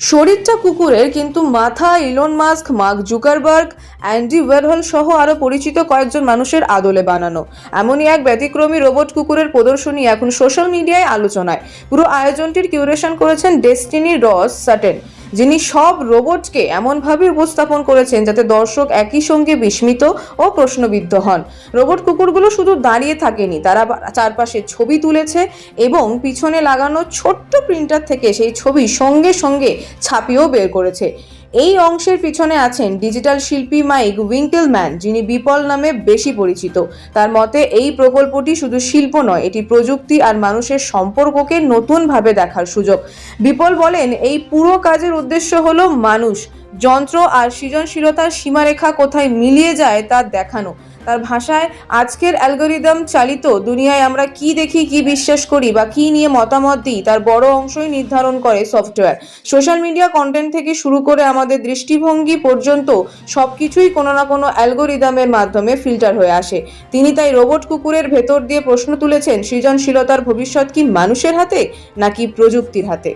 শরীরটা কুকুরের, কিন্তু মাথা Elon Musk Mark Zuckerberg Andy Warhol সহ আরও পরিচিত কয়েকজন মানুষের আদলে বানানো। এমনই এক ব্যতিক্রমী রোবট কুকুরের প্রদর্শনী এখন সোশ্যাল মিডিয়ায় আলোচনায়। পুরো আয়োজনটির কিউরেশন করেছেন ডেস্টিনি রস সাটেন। যিনি সব রোবটকে এমনভাবে উপস্থাপন করেছেন যাতে দর্শক একই সঙ্গে বিস্মিত ও প্রশ্নবিদ্ধ হন। রোবট কুকুরগুলো শুধু দাঁড়িয়ে থাকেনি, তারা চারপাশে ছবি তুলেছে এবং পিছনে লাগানো ছোট্ট প্রিন্টার থেকে সেই ছবি সঙ্গে সঙ্গে ছাপিয়েও বের করেছে। এই অংশের পিছনে আছেন ডিজিটাল শিল্পী মাইক উইঙ্কেলম্যান, যিনি বিপল নামে বেশি পরিচিত। তার মতে, এই প্রকল্পটি শুধু শিল্প নয়, এটি প্রযুক্তি আর মানুষের সম্পর্ককে নতুনভাবে দেখার সুযোগ। বিপল বলেন, এই পুরো কাজের উদ্দেশ্য হলো মানুষ। যন্ত্র আর সৃজনশীলতার সীমারেখা কোথায় মিলিয়ে যায় তা দেখানো। তার ভাষায় আজকের অ্যালগোরিদম চালিত দুনিয়ায় আমরা কি দেখি, কি বিশ্বাস করি বা কি নিয়ে মতামত দিই, তার বড় অংশই নির্ধারণ করে সফটওয়্যার। সোশ্যাল মিডিয়া কন্টেন্ট থেকে শুরু করে আমাদের দৃষ্টিভঙ্গি পর্যন্ত সব কিছুই কোনো না কোনো অ্যালগোরিদমের মাধ্যমে ফিল্টার হয়ে আসে। তিনি তাই রোবট কুকুরের ভেতর দিয়ে প্রশ্ন তুলেছেন, সৃজনশীলতার ভবিষ্যৎ কি মানুষের হাতে নাকি প্রযুক্তির হাতে?